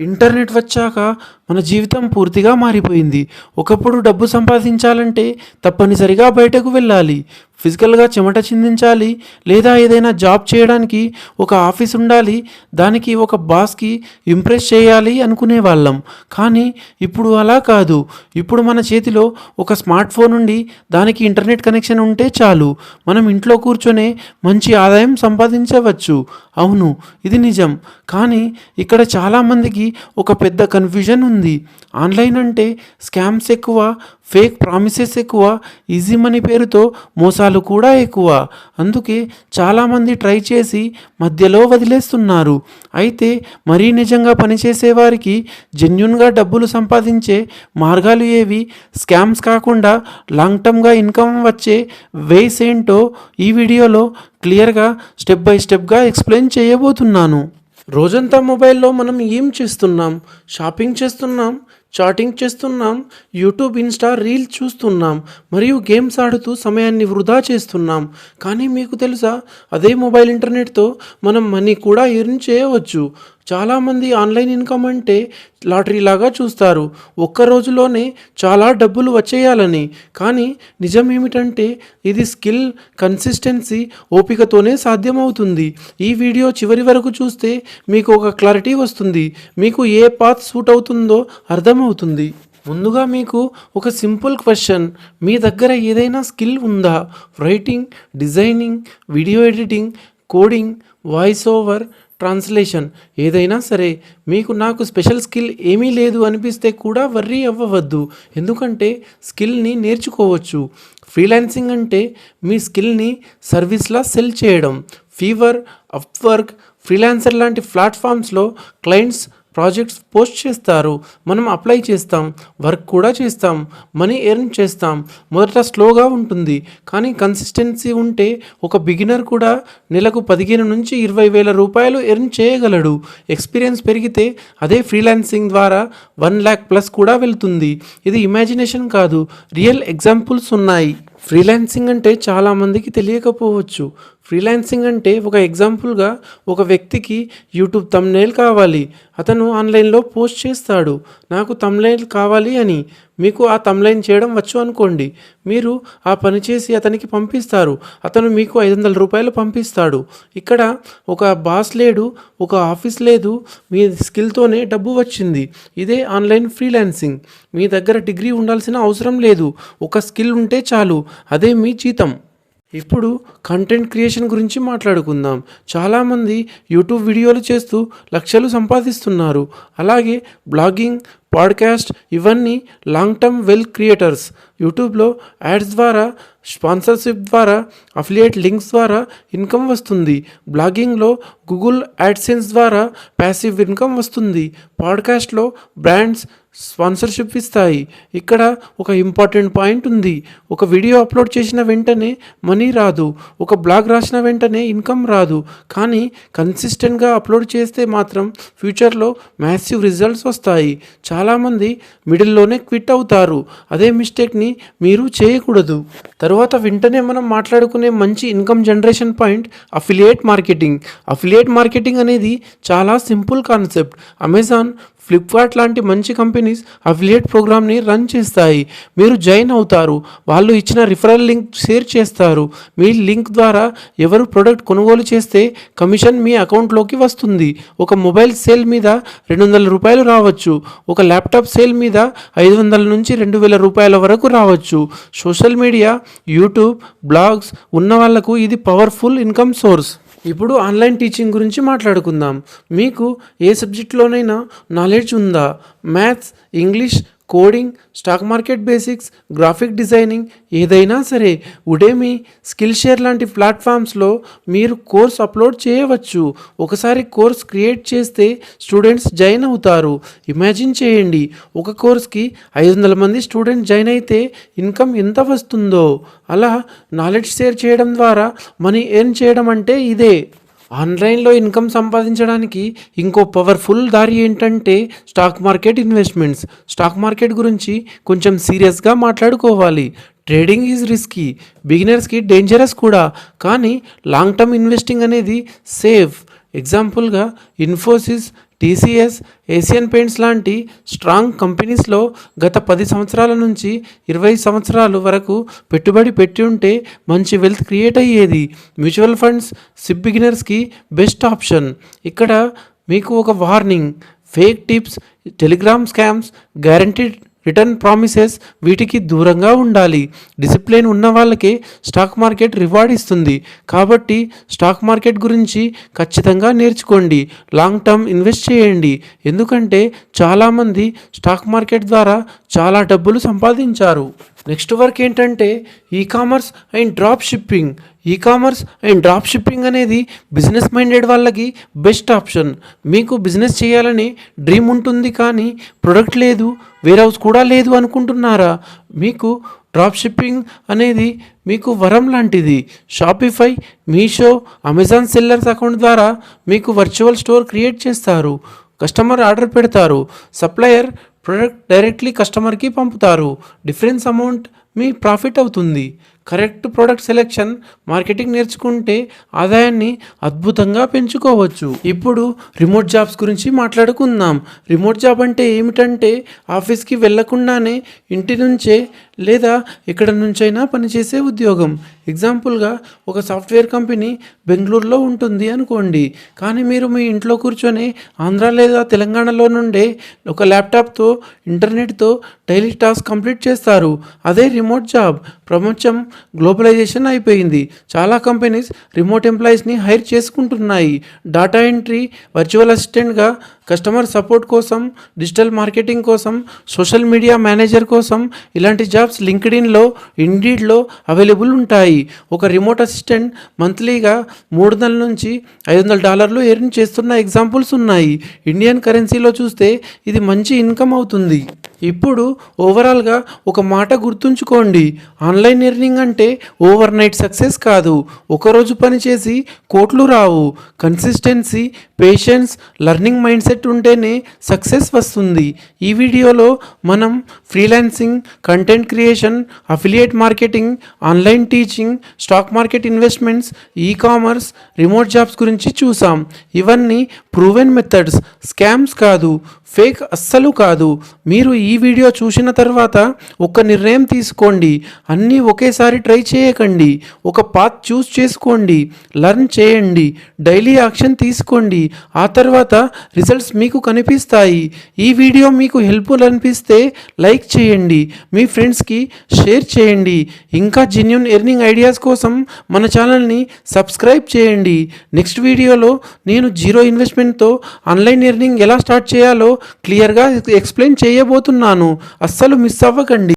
Internet వచ్చాక మన జీవితం పూర్తిగా మారిపోయింది. ఒకప్పుడు డబ్బు సంపాదించాలంటే తప్పనిసరిగా బయటకు వెళ్ళాలి. ఫిజికల్గా చెమట చిందించాలి లేదా ఏదైనా జాబ్ చేయడానికి ఒక ఆఫీస్ ఉండాలి దానికి ఒక బాస్కి ఇంప్రెస్ చేయాలి అనుకునే వాళ్ళం. కానీ ఇప్పుడు అలా కాదు. ఇప్పుడు మన చేతిలో ఒక స్మార్ట్ ఫోన్ ఉండి దానికి ఇంటర్నెట్ కనెక్షన్ ఉంటే చాలు. మనం ఇంట్లో కూర్చొనే మంచి ఆదాయం సంపాదించవచ్చు. అవును ఇది నిజం. కానీ ఇక్కడ చాలామందికి ఒక పెద్ద కన్ఫ్యూజన్ ఉంది. ఆన్లైన్ అంటే స్కామ్స్ ఎక్కువ ఫేక్ ప్రామిసెస్ ఎక్కువ ఈజీ మనీ పేరుతో మోసం మోసాలు కూడా ఎక్కువ. అందుకే చాలామంది ట్రై చేసి మధ్యలో వదిలేస్తున్నారు. అయితే మరీ నిజంగా పనిచేసేవారికి జెన్యున్గా డబ్బులు సంపాదించే మార్గాలు ఏవి? స్కామ్స్ కాకుండా లాంగ్ టర్మ్గా ఇన్కమ్ వచ్చే వేస్ ఏంటో ఈ వీడియోలో క్లియర్గా స్టెప్ బై స్టెప్గా ఎక్స్ప్లెయిన్ చేయబోతున్నాను. రోజంతా మొబైల్లో మనం ఏం చేస్తున్నాం? షాపింగ్ చేస్తున్నాం? చాటింగ్ చేస్తున్నాం యూట్యూబ్ ఇన్స్టా రీల్ చూస్తున్నాం మరియు గేమ్స్ ఆడుతూ సమయాన్ని వృధా చేస్తున్నాం. కానీ మీకు తెలుసా అదే మొబైల్ ఇంటర్నెట్తో మనం మనీ కూడా ఎర్న్ చేయవచ్చు. చాలామంది ఆన్లైన్ ఇన్కమ్ అంటే లాటరీ లాగా చూస్తారు. ఒక్క రోజులోనే చాలా డబ్బులు వచ్చేయాలని. కానీ నిజం ఏమిటంటే ఇది స్కిల్ కన్సిస్టెన్సీ ఓపికతోనే సాధ్యమవుతుంది. ఈ వీడియో చివరి వరకు చూస్తే మీకు ఒక క్లారిటీ వస్తుంది. మీకు ఏ పాత్ సూట్ అవుతుందో అర్థం అర్థమవుతుంది. ముందుగా మీకు ఒక సింపుల్ క్వశ్చన్. మీ దగ్గర ఏదైనా స్కిల్ ఉందా? Writing designing video editing coding voice over translation. ఏదైనా సరే మీకు నాకు స్పెషల్ స్కిల్ ఏమీ లేదు అనిపిస్తే కూడా వర్రీ అవ్వవద్దు. ఎందుకంటే స్కిల్ని నేర్చుకోవచ్చు. ఫ్రీలాన్సింగ్ అంటే మీ స్కిల్ని సర్వీస్లా సెల్ చేయడం. ఫీవర్ అప్వర్క్ ఫ్రీలాన్సర్ లాంటి ప్లాట్ఫామ్స్లో క్లయింట్స్ ప్రాజెక్ట్స్ పోస్ట్ చేస్తారు మనం అప్లై చేస్తాం వర్క్ కూడా చేస్తాం మనీ ఎర్న్ చేస్తాం. మొదట స్లోగా ఉంటుంది కానీ కన్సిస్టెన్సీ ఉంటే ఒక బిగినర్ కూడా నెలకు పదిహేను నుంచి ఇరవై వేల రూపాయలు ఎర్న్ చేయగలడు. ఎక్స్పీరియన్స్ పెరిగితే అదే ఫ్రీలాన్సింగ్ ద్వారా వన్ ల్యాక్ ప్లస్ కూడా వెళ్తుంది. ఇది ఇమాజినేషన్ కాదు రియల్ ఎగ్జాంపుల్స్ ఉన్నాయి. ఫ్రీలాన్సింగ్ అంటే చాలామందికి తెలియకపోవచ్చు. ఫ్రీలాన్సింగ్ అంటే ఒక ఎగ్జాంపుల్గా ఒక వ్యక్తికి యూట్యూబ్ తమ్నైల్ కావాలి. అతను ఆన్లైన్లో పోస్ట్ చేస్తాడు. నాకు తమ్లైన్ కావాలి అని. మీకు ఆ తమ్లైన్ చేయడం వచ్చు అనుకోండి. మీరు ఆ పని చేసి అతనికి పంపిస్తారు. అతను మీకు ఐదు వందల రూపాయలు పంపిస్తాడు. ఇక్కడ ఒక బాస్ లేడు ఒక ఆఫీస్ లేదు మీ స్కిల్తోనే డబ్బు వచ్చింది. ఇదే ఆన్లైన్ ఫ్రీలాన్సింగ్ మీ దగ్గర డిగ్రీ ఉండాల్సిన అవసరం లేదు. ఒక స్కిల్ ఉంటే చాలు. అదే మీ జీతం. ఇప్పుడు కంటెంట్ క్రియేషన్ గురించి మాట్లాడుకుందాం. చాలామంది యూట్యూబ్ వీడియోలు చేస్తూ లక్షలు సంపాదిస్తున్నారు. అలాగే బ్లాగింగ్ పాడ్కాస్ట్ ఇవన్నీ లాంగ్ టర్మ్ వెల్ క్రియేటర్స్ యూట్యూబ్లో యాడ్స్ ద్వారా స్పాన్సర్షిప్ ద్వారా అఫిలియేట్ లింక్స్ ద్వారా ఇన్కమ్ వస్తుంది. బ్లాగింగ్లో గూగుల్ యాడ్సెన్స్ ద్వారా ప్యాసివ్ ఇన్కమ్ వస్తుంది. పాడ్కాస్ట్లో బ్రాండ్స్ స్పాన్సర్షిప్ ఇస్తాయి. ఇక్కడ ఒక ఇంపార్టెంట్ పాయింట్ ఉంది. ఒక వీడియో అప్లోడ్ చేసిన వెంటనే మనీ రాదు. ఒక బ్లాగ్ రాసిన వెంటనే ఇన్కమ్ రాదు. కానీ కన్సిస్టెంట్గా అప్లోడ్ చేస్తే మాత్రం ఫ్యూచర్లో మ్యాసివ్ రిజల్ట్స్ వస్తాయి. చాలామంది మిడిల్లోనే క్విట్ అవుతారు. అదే మిస్టేక్ని మీరు చేయకూడదు. తర్వాత తర్వాత వెంటనే మనం మాట్లాడుకునే మంచి income generation point affiliate marketing affiliate marketing అనేది చాలా సింపుల్ కాన్సెప్ట్ అమెజాన్ ఫ్లిప్కార్ట్ లాంటి మంచి కంపెనీస్ అఫిలియేట్ ప్రోగ్రామ్ని రన్ చేస్తాయి. మీరు జాయిన్ అవుతారు. వాళ్ళు ఇచ్చిన రిఫరల్ లింక్ షేర్ చేస్తారు. మీ లింక్ ద్వారా ఎవరు ప్రొడక్ట్ కొనుగోలు చేస్తే కమిషన్ మీ అకౌంట్లోకి వస్తుంది. ఒక మొబైల్ సేల్ మీద రెండు వందల రూపాయలు రావచ్చు. ఒక ల్యాప్టాప్ సేల్ మీద ఐదు వందల నుంచి రెండు వేల రూపాయల వరకు రావచ్చు. సోషల్ మీడియా యూట్యూబ్ బ్లాగ్స్ ఉన్న వాళ్ళకు ఇది పవర్ఫుల్ ఇన్కమ్ సోర్స్ ఇప్పుడు ఆన్లైన్ టీచింగ్ గురించి మాట్లాడుకుందాం. మీకు ఏ సబ్జెక్ట్లోనైనా నాలెడ్జ్ ఉందా? Maths English coding stock market basics graphic designing ఏదైనా సరే ఉడేమి స్కిల్ షేర్ లాంటి ప్లాట్ఫామ్స్లో మీరు కోర్స్ అప్లోడ్ చేయవచ్చు. ఒకసారి కోర్స్ క్రియేట్ చేస్తే స్టూడెంట్స్ జాయిన్ అవుతారు. ఇమాజిన్ చేయండి ఒక కోర్స్కి ఐదు వందల మంది స్టూడెంట్స్ జాయిన్ అయితే ఇన్కమ్ ఎంత వస్తుందో. అలా నాలెడ్జ్ షేర్ చేయడం ద్వారా మనీ ఎర్న్ చేయడం అంటే ఇదే. ఆన్లైన్లో ఇన్కమ్ సంపాదించడానికి ఇంకో పవర్ఫుల్ దారి ఏంటంటే stock market investments stock market గురించి కొంచెం సీరియస్గా మాట్లాడుకోవాలి. ట్రేడింగ్ ఈజ్ రిస్కీ బిగినర్స్కి డేంజరస్ కూడా. కానీ లాంగ్ టర్మ్ ఇన్వెస్టింగ్ అనేది సేఫ్ ఎగ్జాంపుల్గా ఇన్ఫోసిస్ టీసీఎస్ ఏషియన్ పెయింట్స్ లాంటి స్ట్రాంగ్ కంపెనీస్లో గత పది సంవత్సరాల నుంచి ఇరవై సంవత్సరాలు వరకు పెట్టుబడి పెట్టి ఉంటే మంచి వెల్త్ క్రియేట్ అయ్యేది. మ్యూచువల్ ఫండ్స్ సిప్ బిగినర్స్కి బెస్ట్ ఆప్షన్ ఇక్కడ మీకు ఒక warning fake tips Telegram scams guaranteed return promises వీటికి దూరంగా ఉండాలి. డిసిప్లిన్ ఉన్న వాళ్ళకే స్టాక్ మార్కెట్ రివార్డ్ ఇస్తుంది. కాబట్టి స్టాక్ మార్కెట్ గురించి ఖచ్చితంగా నేర్చుకోండి. లాంగ్ టర్మ్ ఇన్వెస్ట్ చేయండి. ఎందుకంటే చాలామంది స్టాక్ మార్కెట్ ద్వారా చాలా డబ్బులు సంపాదించారు. నెక్స్ట్ వర్క్ ఏంటంటే e commerce and drop shipping e commerce and drop shipping అనేది బిజినెస్ మైండెడ్ వాళ్ళకి బెస్ట్ ఆప్షన్ మీకు బిజినెస్ చేయాలని డ్రీమ్ ఉంటుంది కానీ ప్రొడక్ట్ లేదు వేర్ హౌస్ కూడా లేదు అనుకుంటున్నారా? మీకు డ్రాప్ షిప్పింగ్ అనేది మీకు వరం లాంటిది. Shopify Meesho Amazon sellers account ద్వారా మీకు వర్చువల్ స్టోర్ క్రియేట్ చేస్తారు. కస్టమర్ ఆర్డర్ పెడతారు. సప్లయర్ ప్రొడక్ట్ డైరెక్ట్లీ కస్టమర్కి పంపుతారు. డిఫరెన్స్ అమౌంట్ మీ ప్రాఫిట్ అవుతుంది. కరెక్ట్ ప్రోడక్ట్ సెలెక్షన్ మార్కెటింగ్ నేర్చుకుంటే ఆదాయాన్ని అద్భుతంగా పెంచుకోవచ్చు. ఇప్పుడు రిమోట్ జాబ్స్ గురించి మాట్లాడుకుందాం. రిమోట్ జాబ్ అంటే ఏమిటంటే ఆఫీస్కి వెళ్ళకుండానే ఇంటి నుంచే లేదా ఎక్కడ నుంచైనా పనిచేసే ఉద్యోగం. ఎగ్జాంపుల్గా ఒక సాఫ్ట్వేర్ కంపెనీ బెంగళూరులో ఉంటుంది అనుకోండి. కానీ మీరు మీ ఇంట్లో కూర్చొని ఆంధ్ర లేదా తెలంగాణలో నుండే ఒక ల్యాప్టాప్తో ఇంటర్నెట్తో డైలీ టాస్క్ కంప్లీట్ చేస్తారు. అదే రిమోట్ జాబ్. ప్రపంచం గ్లోబలైజేషన్ అయిపోయింది. చాలా కంపెనీస్ రిమోట్ ఎంప్లాయీస్ని హైర్ చేసుకుంటున్నాయి. డేటా ఎంట్రీ వర్చువల్ అసిస్టెంట్గా కస్టమర్ సపోర్ట్ కోసం డిజిటల్ మార్కెటింగ్ కోసం సోషల్ మీడియా మేనేజర్ కోసం ఇలాంటి జాబ్స్ లింక్డ్ఇన్లో ఇండీడ్లో అవైలబుల్ ఉంటాయి. ఒక రిమోట్ అసిస్టెంట్ మంత్లీగా మూడు వందల నుంచి ఐదు వందల డాలర్లు ఎర్న్ చేస్తున్న ఎగ్జాంపుల్స్ ఉన్నాయి. ఇండియన్ కరెన్సీలో చూస్తే ఇది మంచి ఇన్కమ్ అవుతుంది. ఇప్పుడు ఓవరాల్గా ఒక మాట గుర్తుంచుకోండి. ఆన్లైన్ ఎర్నింగ్ అంటే ఓవర్ నైట్ సక్సెస్ కాదు. ఒకరోజు పని చేసి కోట్లు రావు. Consistency patience learning mindset ఉంటేనే సక్సెస్ వస్తుంది. ఈ వీడియోలో మనం freelancing content creation affiliate marketing online teaching stock market investments e commerce remote jobs గురించి చూసాం. ఇవన్నీ ప్రూవెన్ మెథడ్స్ స్కామ్స్ కాదు ఫేక్ అస్సలు కాదు. మీరు ఈ వీడియో చూసిన తర్వాత ఒక నిర్ణయం తీసుకోండి. అన్నీ ఒకేసారి ట్రై చేయకండి. ఒక పాత్ చూస్ చేసుకోండి. లర్న్ చేయండి. డైలీ యాక్షన్ తీసుకోండి. ఆ తర్వాత రిజల్ట్స్ మీకు కనిపిస్తాయి. ఈ వీడియో మీకు హెల్ప్ఫుల్ అనిపిస్తే లైక్ చేయండి. మీ ఫ్రెండ్స్కి షేర్ చేయండి. ఇంకా జెన్యున్ ఎర్నింగ్ ఐడియాస్ కోసం మన ఛానల్ని సబ్స్క్రైబ్ చేయండి. నెక్స్ట్ వీడియోలో నేను జీరో ఇన్వెస్ట్మెంట్ మేనేజ్మెంట్తో ఆన్లైన్ ఎర్నింగ్ ఎలా స్టార్ట్ చేయాలో క్లియర్గా ఎక్స్ప్లెయిన్ చేయబోతున్నాను. అస్సలు మిస్ అవ్వకండి.